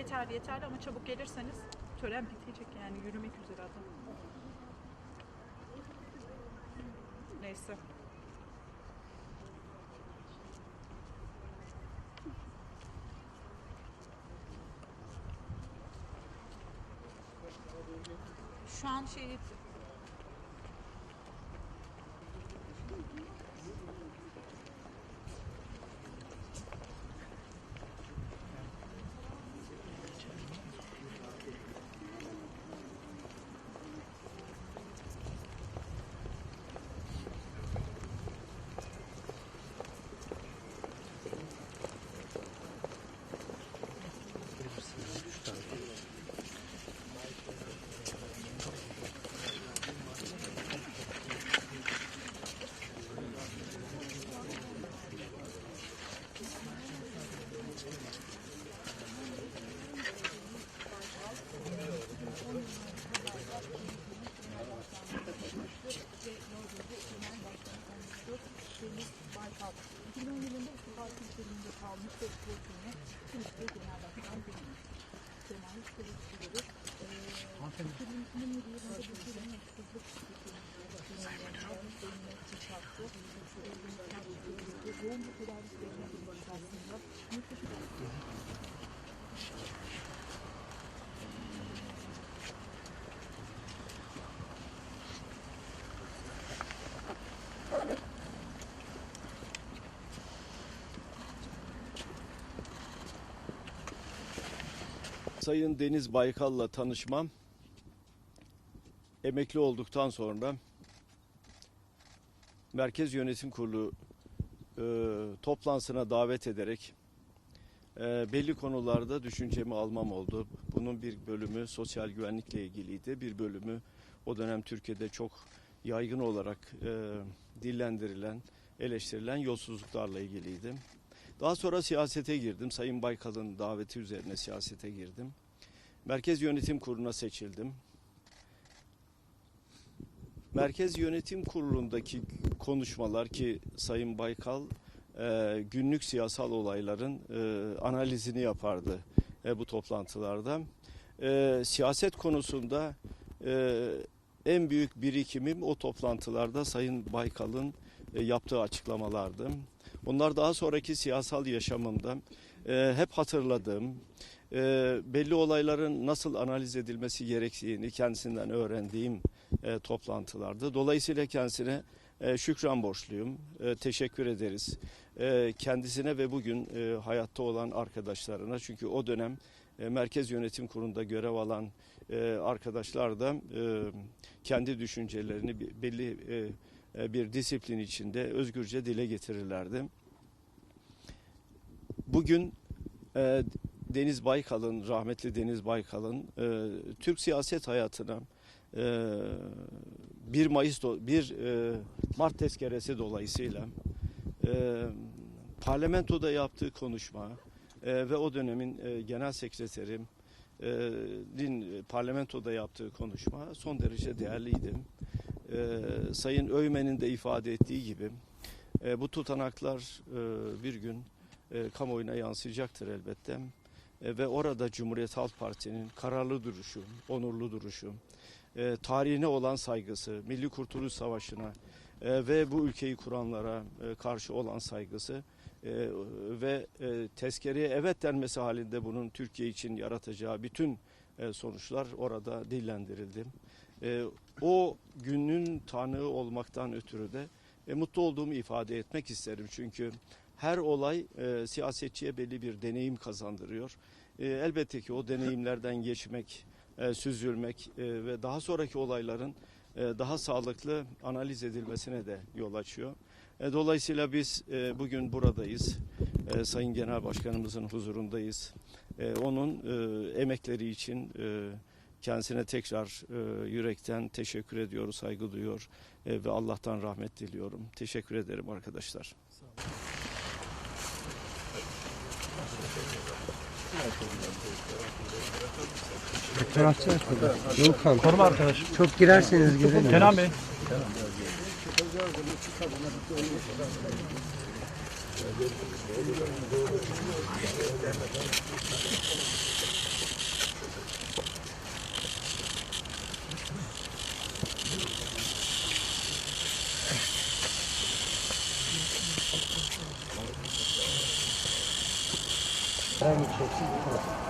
yeterli yeterli ama çabuk gelirseniz tören bitecek yani yürümek üzere adam. Neyse. Şu an şey Baykal 2010 yılında istifa kültüründe kalmış ve sportunu Türkiye Genel Başkan Bilmiş. Kemal Kılıçdaroğlu eee Sayın Deniz Baykal'la tanışmam emekli olduktan sonra Merkez Yönetim Kurulu e, toplantısına davet ederek e, belli konularda düşüncemi almam oldu. Bunun bir bölümü sosyal güvenlikle ilgiliydi. Bir bölümü o dönem Türkiye'de çok yaygın olarak e, dillendirilen, eleştirilen yolsuzluklarla ilgiliydi. Daha sonra siyasete girdim. Sayın Baykal'ın daveti üzerine siyasete girdim. Merkez Yönetim Kurulu'na seçildim. Merkez Yönetim Kurulu'ndaki konuşmalar ki Sayın Baykal e, günlük siyasal olayların e, analizini yapardı e, bu toplantılarda. Siyaset konusunda en büyük birikimim o toplantılarda Sayın Baykal'ın yaptığı açıklamalardı. Bunlar daha sonraki siyasal yaşamımda e, hep hatırladığım, e, belli olayların nasıl analiz edilmesi gerektiğini kendisinden öğrendiğim e, toplantılardı. Dolayısıyla kendisine e, şükran borçluyum. E, teşekkür ederiz. E, kendisine ve bugün e, hayatta olan arkadaşlarına çünkü o dönem e, Merkez Yönetim Kurulu'nda görev alan e, arkadaşlar da e, kendi düşüncelerini belli e, bir disiplin içinde özgürce dile getirirlerdi. Bugün e, Deniz Baykal'ın, rahmetli Deniz Baykal'ın e, Türk siyaset hayatına e, 1 Mayıs, do- 1 e, Mart tezkeresi dolayısıyla e, parlamentoda yaptığı konuşma e, ve o dönemin e, genel sekreterim e, din parlamentoda yaptığı konuşma son derece değerliydi. E, Sayın Öymen'in de ifade ettiği gibi e, bu tutanaklar e, bir gün e, kamuoyuna yansıyacaktır elbette. E, ve orada Cumhuriyet Halk Partisi'nin kararlı duruşu, onurlu duruşu, e, tarihine olan saygısı, Milli Kurtuluş Savaşı'na e, ve bu ülkeyi kuranlara e, karşı olan saygısı e, ve e, tezkereye evet denmesi halinde bunun Türkiye için yaratacağı bütün e, sonuçlar orada dillendirildi. E, o günün tanığı olmaktan ötürü de e, mutlu olduğumu ifade etmek isterim. Çünkü her olay e, siyasetçiye belli bir deneyim kazandırıyor. E, elbette ki o deneyimlerden geçmek, e, süzülmek e, ve daha sonraki olayların e, daha sağlıklı analiz edilmesine de yol açıyor. E, dolayısıyla biz e, bugün buradayız. E, Sayın Genel Başkanımızın huzurundayız. E, onun e, emekleri için e, kendisine tekrar e, yürekten teşekkür ediyoruz, saygı duyuyor e, ve Allah'tan rahmet diliyorum. Teşekkür ederim arkadaşlar. Fotoğrafçı arkadaş. Volkan. Koruma arkadaş. Çok girerseniz girelim. Kenan Bey. 哎，你手机不好。